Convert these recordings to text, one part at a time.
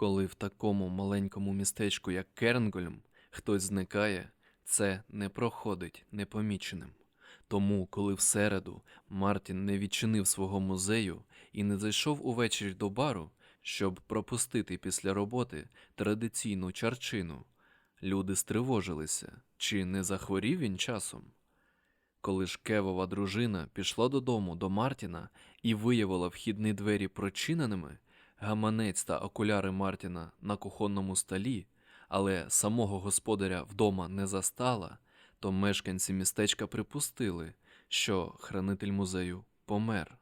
Коли в такому маленькому містечку, як Кернгольм, хтось зникає, це не проходить непоміченим. Тому, коли в середу Мартін не відчинив свого музею і не зайшов увечері до бару, щоб пропустити після роботи традиційну чарчину, люди стривожилися, чи не захворів він часом. Коли ж Кевова дружина пішла додому до Мартіна і виявила вхідні двері прочиненими, гаманець та окуляри Мартіна на кухонному столі, але самого господаря вдома не застала, то мешканці містечка припустили, що хранитель музею помер.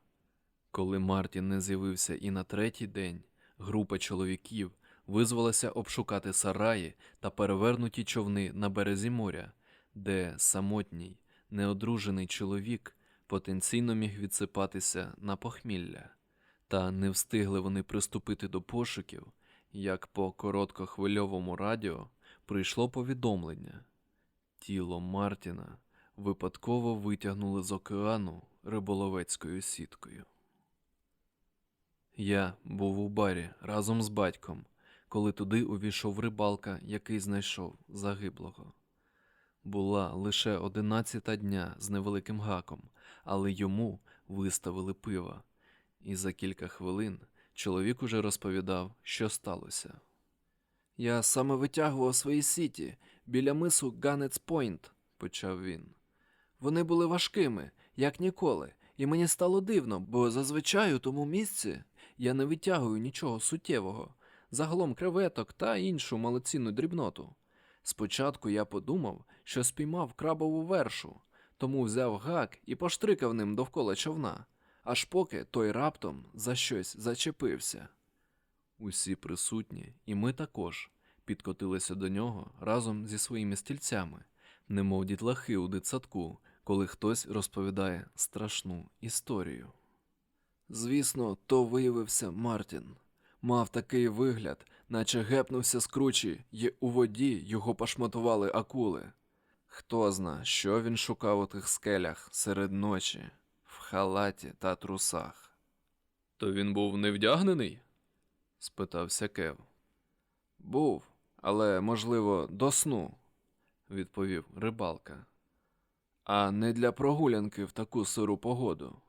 Коли Мартін не з'явився і на третій день, група чоловіків визвалася обшукати сараї та перевернуті човни на березі моря, де самотній, неодружений чоловік потенційно міг відсипатися на похмілля. Та не встигли вони приступити до пошуків, як по короткохвильовому радіо прийшло повідомлення. Тіло Мартіна випадково витягнули з океану риболовецькою сіткою. Я був у барі разом з батьком, коли туди увійшов рибалка, який знайшов загиблого. Була лише одинадцята дня з невеликим гаком, але йому виставили пива, і за кілька хвилин чоловік уже розповідав, що сталося. Я саме витягував свої сіті біля мису Ганец Пойнт, почав він. Вони були важкими, як ніколи, і мені стало дивно, бо зазвичай у тому місці я не витягую нічого суттєвого, загалом креветок та іншу малоцінну дрібноту. Спочатку я подумав, що спіймав крабову вершу, тому взяв гак і поштрикав ним довкола човна, аж поки той раптом за щось зачепився. Усі присутні, і ми також, підкотилися до нього разом зі своїми стільцями, немов дітлахи у дитсадку, коли хтось розповідає страшну історію. Звісно, то виявився Мартін. Мав такий вигляд, наче гепнувся з кручі, і у воді його пошматували акули. Хто зна, що він шукав у тих скелях серед ночі, халаті та трусах. То він був не вдягнений? спитався Кев. Був, але, можливо, до сну, відповів рибалка. А не для прогулянки в таку сиру погоду.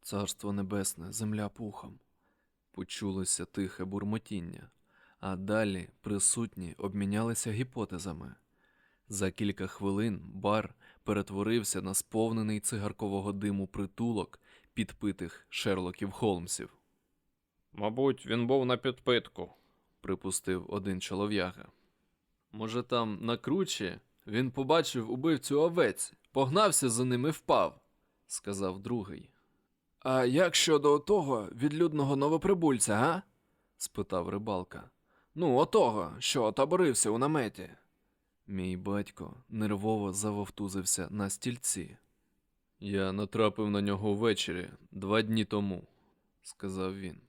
Царство небесне, земля пухом. Почулося тихе бурмотіння, а далі присутні обмінялися гіпотезами. За кілька хвилин бар перетворився на сповнений цигаркового диму притулок підпитих Шерлоків Холмсів. Мабуть, він був на підпитку. припустив один чолов'яга. Може, там на кручі він побачив убивцю овець, погнався за ним і впав, сказав другий. А як щодо того відлюдного новоприбульця, га? спитав рибалка. Ну, отого, що отаборився у наметі. Мій батько нервово завовтузився на стільці. Я натрапив на нього ввечері два дні тому, сказав він.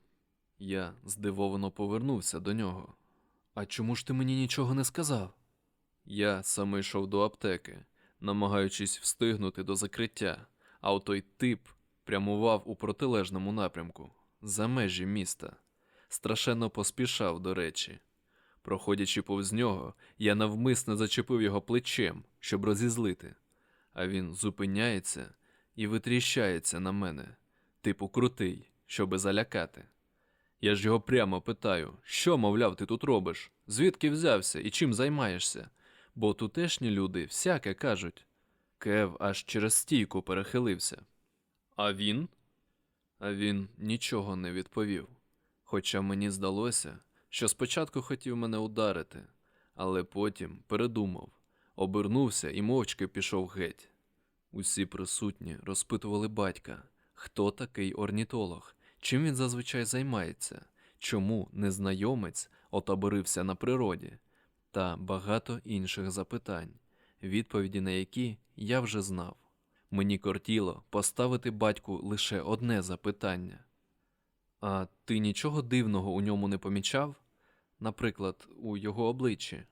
Я здивовано повернувся до нього. А чому ж ти мені нічого не сказав? Я саме йшов до аптеки, намагаючись встигнути до закриття, а отой тип прямував у протилежному напрямку, за межі міста. Страшенно поспішав, до речі. Проходячи повз нього, я навмисно зачепив його плечем, щоб розізлити, а він зупиняється і витріщається на мене, типу крутий, щоби залякати. Я ж його прямо питаю, що, мовляв, ти тут робиш? Звідки взявся і чим займаєшся? Бо тутешні люди всяке кажуть. Кев аж через стійку перехилився. А він? А він нічого не відповів. Хоча мені здалося, що спочатку хотів мене ударити, але потім передумав, обернувся і мовчки пішов геть. Усі присутні розпитували батька, хто такий орнітолог, чим він зазвичай займається, чому незнайомець отаборився на природі, та багато інших запитань, відповіді на які я вже знав. Мені кортіло поставити батьку лише одне запитання. А ти нічого дивного у ньому не помічав? Наприклад, у його обличчі?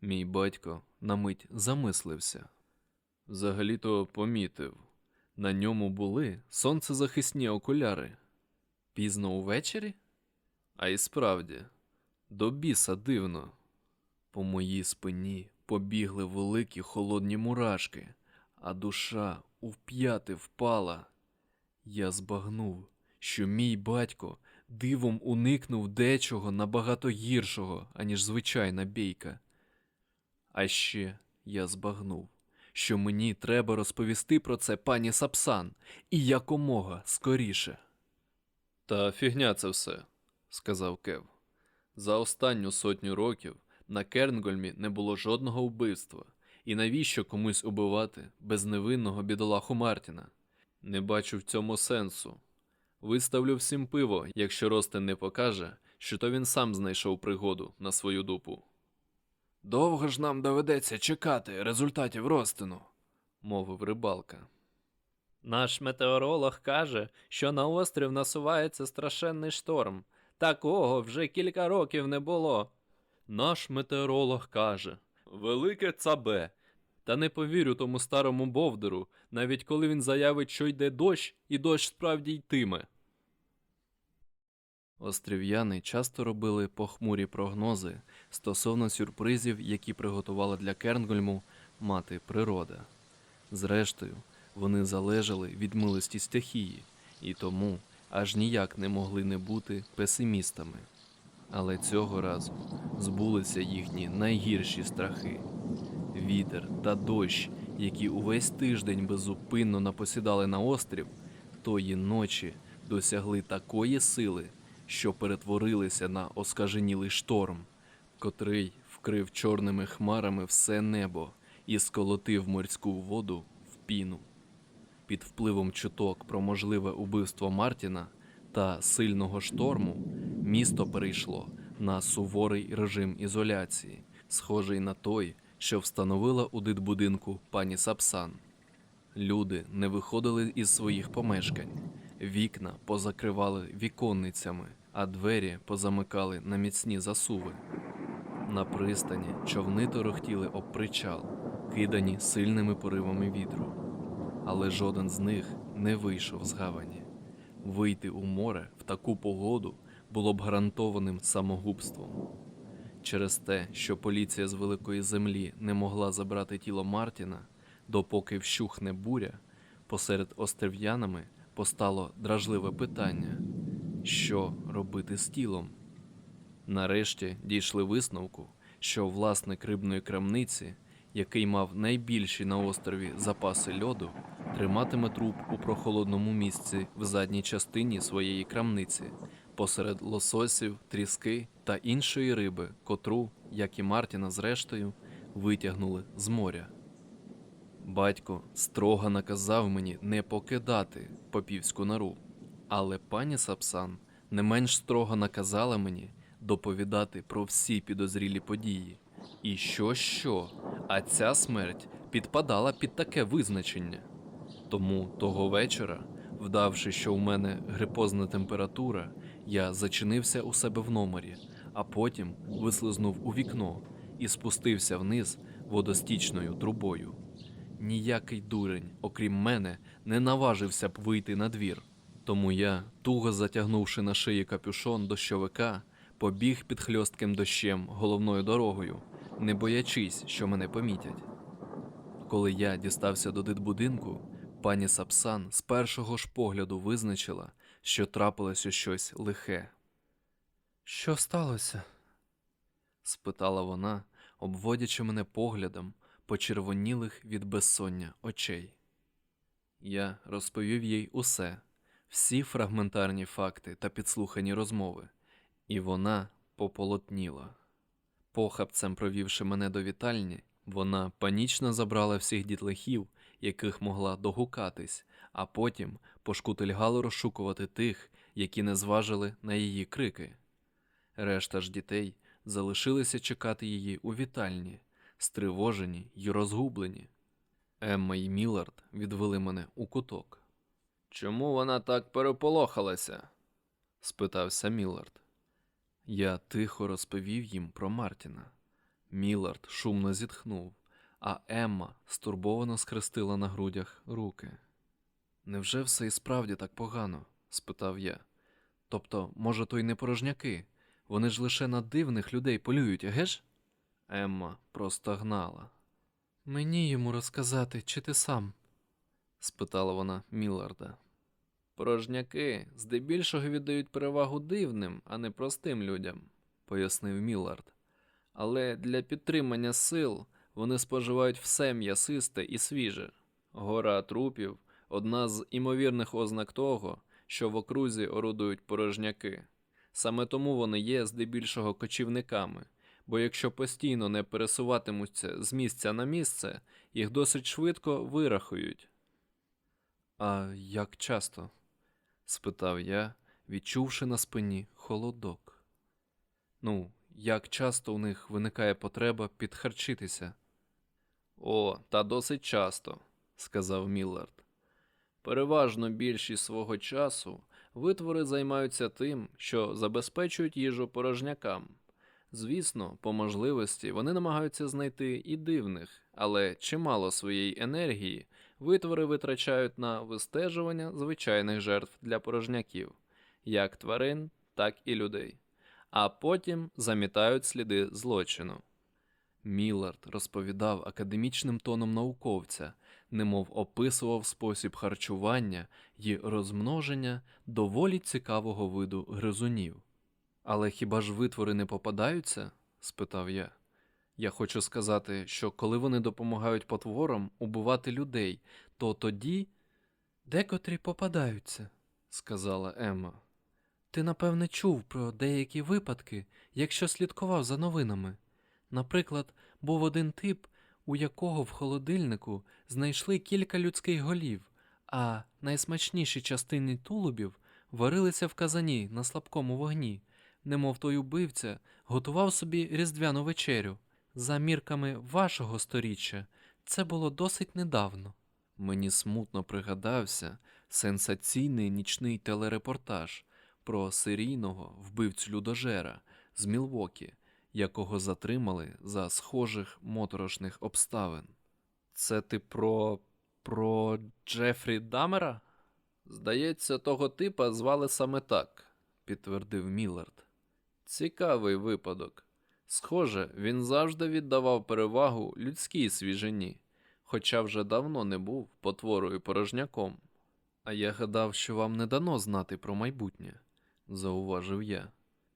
Мій батько на мить замислився. Взагалі-то помітив. На ньому були сонцезахисні окуляри. Пізно увечері? А і справді, До біса дивно. По моїй спині побігли великі холодні мурашки, а душа вп'яти впала. Я збагнув, що мій батько дивом уникнув дечого набагато гіршого, аніж звичайна бійка. А ще я збагнув, що мені треба розповісти про це пані Сапсан і якомога скоріше. Та фігня це все, сказав Кев. За останню сотню років на Кернгольмі не було жодного вбивства, і навіщо комусь убивати безневинного бідолаху Мартіна? Не бачу в цьому сенсу. Виставлю всім пиво, якщо Ростин не покаже, що то він сам знайшов пригоду на свою дупу. Довго ж нам доведеться чекати результатів розтину, мовив рибалка. Наш метеоролог каже, що на острів насувається страшенний шторм. Такого вже кілька років не було. Наш метеоролог каже: Велике цабе. Та не повірю тому старому бовдеру, навіть коли він заявить, що йде дощ, і дощ справді йтиме. Острів'яни часто робили похмурі прогнози стосовно сюрпризів, які приготувала для Кернгольму мати природа. Зрештою, вони залежали від милості стихії, і тому аж ніяк не могли не бути песимістами. Але цього разу збулися їхні найгірші страхи. Вітер та дощ, які увесь тиждень беззупинно напосідали на острів, тої ночі досягли такої сили, що перетворилися на оскаженілий шторм, котрий вкрив чорними хмарами все небо і сколотив морську воду в піну. Під впливом чуток про можливе убивство Мартіна та сильного шторму місто перейшло на суворий режим ізоляції, схожий на той, що встановила у дитбудинку пані Сапсан. Люди не виходили із своїх помешкань, вікна позакривали віконницями, а двері позамикали на міцні засуви. На пристані човни торохтіли об причал, кидані сильними поривами вітру. Але жоден з них не вийшов з гавані. Вийти у море в таку погоду було б гарантованим самогубством. Через те, що поліція з великої землі не могла забрати тіло Мартіна, допоки вщухне буря, посеред острів'янами постало дражливе питання: що робити з тілом? Нарешті дійшли висновку, що власник рибної крамниці, який мав найбільші на острові запаси льоду, триматиме труп у прохолодному місці в задній частині своєї крамниці, посеред лососів, тріски та іншої риби, котру, як і Мартіна зрештою, витягнули з моря. Батько строго наказав мені не покидати попівську нору, але пані Сапсан не менш строго наказала мені доповідати про всі підозрілі події. І що що, а ця смерть підпадала під таке визначення. Тому того вечора, вдавши, що у мене грипозна температура, я зачинився у себе в номері, а потім вислизнув у вікно і спустився вниз водостічною трубою. Ніякий дурень, окрім мене, не наважився б вийти на двір. Тому я, туго затягнувши на шиї капюшон дощовика, побіг під хльостким дощем головною дорогою, не боячись, що мене помітять. Коли я дістався до дитбудинку, пані Сапсан з першого ж погляду визначила, що трапилося щось лихе. Що сталося? спитала вона, обводячи мене поглядом почервонілих від безсоння очей. Я розповів їй усе, всі фрагментарні факти та підслухані розмови, і вона пополотніла. Похапцем провівши мене до вітальні, вона панічно забрала всіх дітлахів, яких могла догукатись, а потім пошкутильгало розшукувати тих, які не зважили на її крики. Решта ж дітей залишилися чекати її у вітальні, стривожені й розгублені. Емма і Мілард відвели мене у куток. Чому вона так переполохалася? спитався Мілард. Я тихо розповів їм про Мартіна. Мілард шумно зітхнув, а Емма стурбовано скрестила на грудях руки. Невже все і справді так погано? спитав я. Тобто, може, то й не порожняки. Вони ж лише на дивних людей полюють, геш? Емма просто гнала. Мені йому розказати, чи ти сам? спитала вона Мілларда. Порожняки здебільшого віддають перевагу дивним, а не простим людям, пояснив Міллард. Але для підтримання сил вони споживають все м'ясисте і свіже. Гора трупів одна з імовірних ознак того, що в окрузі орудують порожняки. Саме тому вони є здебільшого кочівниками, бо якщо постійно не пересуватимуться з місця на місце, їх досить швидко вирахують. А як часто? спитав я, відчувши на спині холодок. Ну, як часто у них виникає потреба підхарчитися? О, та досить часто, сказав Міллард. Переважно більшість свого часу витвори займаються тим, що забезпечують їжу порожнякам. Звісно, по можливості вони намагаються знайти і дивних, але чимало своєї енергії витвори витрачають на вистежування звичайних жертв для порожняків, як тварин, так і людей, а потім замітають сліди злочину. Міллард розповідав академічним тоном науковця, немов описував спосіб харчування і розмноження доволі цікавого виду гризунів. Але хіба ж витвори не попадаються? спитав я. Я хочу сказати, що коли вони допомагають потворам убивати людей, то тоді. Декотрі попадаються, сказала Емма. Ти, напевне, чув про деякі випадки, якщо слідкував за новинами. Наприклад, був один тип, у якого в холодильнику знайшли кілька людських голів, а найсмачніші частини тулубів варилися в казані на слабкому вогні, немов той убивця готував собі різдвяну вечерю. За мірками вашого сторіччя це було досить недавно. Мені смутно пригадався сенсаційний нічний телерепортаж про серійного вбивцю людожера з Мілвокі, якого затримали за схожих моторошних обставин. Це ти про. про Джефрі Дамера? Здається, того типа звали саме так, підтвердив Міллард. Цікавий випадок. Схоже, він завжди віддавав перевагу людській свіжині, хоча вже давно не був потворою порожняком. А я гадав, що вам не дано знати про майбутнє, зауважив я.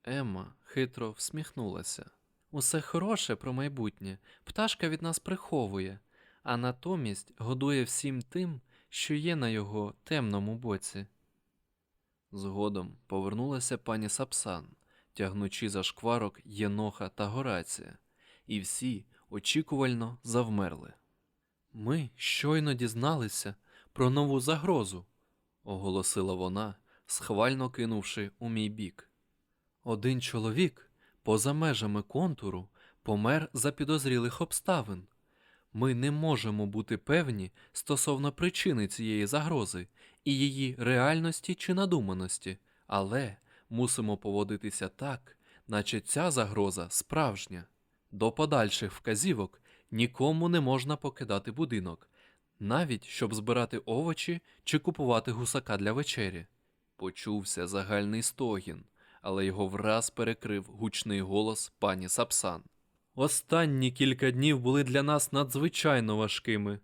Емма хитро всміхнулася. Усе хороше про майбутнє пташка від нас приховує, а натомість годує всім тим, що є на його темному боці. Згодом повернулася пані Сапсан, тягнучи за шкварок Єноха та Горація, і всі очікувально завмерли. Ми щойно дізналися про нову загрозу, оголосила вона, схвально кинувши у мій бік. Один чоловік поза межами контуру помер за підозрілих обставин. Ми не можемо бути певні стосовно причини цієї загрози і її реальності чи надуманості, але мусимо поводитися так, наче ця загроза справжня. До подальших вказівок нікому не можна покидати будинок, навіть щоб збирати овочі чи купувати гусака для вечері. Почувся загальний стогін, але його враз перекрив гучний голос пані Сапсан. Останні кілька днів були для нас надзвичайно важкими.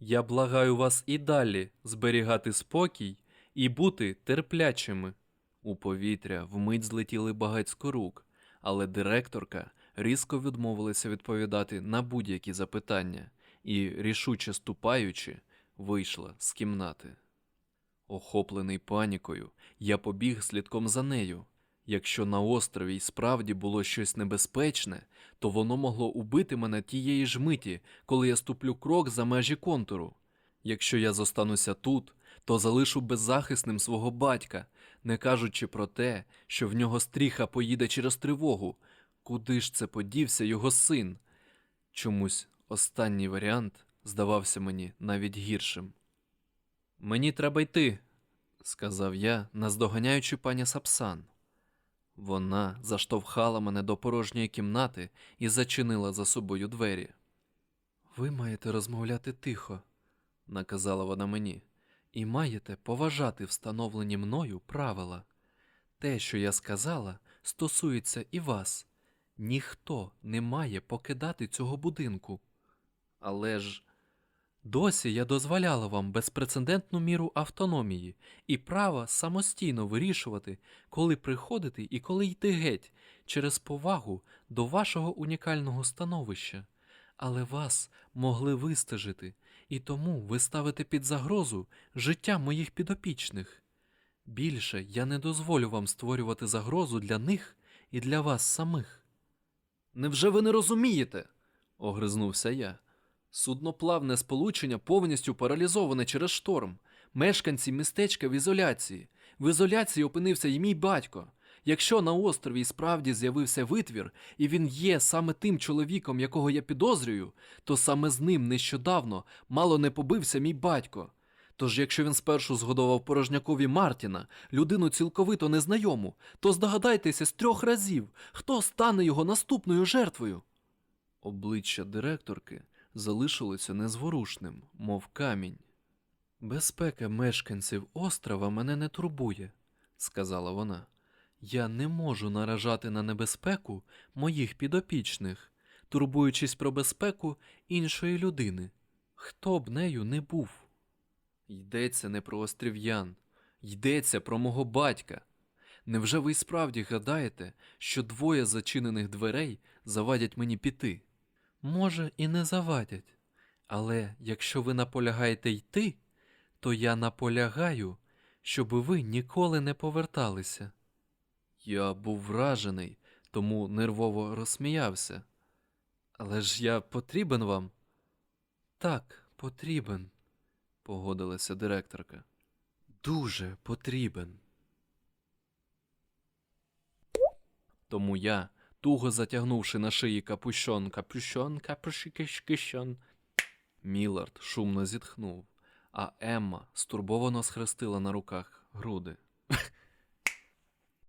Я благаю вас і далі зберігати спокій і бути терплячими. У повітря вмить злетіли багацько рук, але директорка різко відмовилася відповідати на будь-які запитання і, рішуче ступаючи, вийшла з кімнати. Охоплений панікою, я побіг слідком за нею. Якщо на острові й справді було щось небезпечне, то воно могло убити мене тієї ж миті, коли я ступлю крок за межі контуру. Якщо я зостануся тут, то залишу беззахисним свого батька, не кажучи про те, що в нього стріха поїде через тривогу. Куди ж це подівся його син? Чомусь останній варіант здавався мені навіть гіршим. Мені треба йти, сказав я, наздоганяючи пані Сапсан. Вона заштовхала мене до порожньої кімнати і зачинила за собою двері. Ви маєте розмовляти тихо, наказала вона мені, і маєте поважати встановлені мною правила. Те, що я сказала, стосується і вас. Ніхто не має покидати цього будинку. Але ж. Досі я дозволяла вам безпрецедентну міру автономії і права самостійно вирішувати, коли приходити і коли йти геть, через повагу до вашого унікального становища. Але вас могли вистежити, і тому ви ставите під загрозу життя моїх підопічних. Більше я не дозволю вам створювати загрозу для них і для вас самих. Невже ви не розумієте? огризнувся я. Судноплавне сполучення повністю паралізоване через шторм. Мешканці містечка в ізоляції. В ізоляції опинився і мій батько. Якщо на острові і справді з'явився витвір, і він є саме тим чоловіком, якого я підозрюю, то саме з ним нещодавно мало не побився мій батько. Тож, якщо він спершу згодував порожнякові Мартіна, людину цілковито незнайому, то здогадайтеся з трьох разів, хто стане його наступною жертвою. Обличчя директорки залишилося незворушним, мов камінь. Безпека мешканців острова мене не турбує, сказала вона. Я не можу наражати на небезпеку моїх підопічних, турбуючись про безпеку іншої людини, хто б нею не був. Йдеться не про острів'ян, йдеться про мого батька. Невже ви справді гадаєте, що двоє зачинених дверей завадять мені піти? Може, і не завадять, але якщо ви наполягаєте йти, то я наполягаю, щоб ви ніколи не поверталися. Я був вражений, тому нервово розсміявся. Але ж я потрібен вам, Так, потрібен, погодилася директорка. дуже потрібен. Тому я, туго затягнувши на шиї капюшон, капюшон, капюшон. Мілард шумно зітхнув, а Емма стурбовано схрестила на руках груди.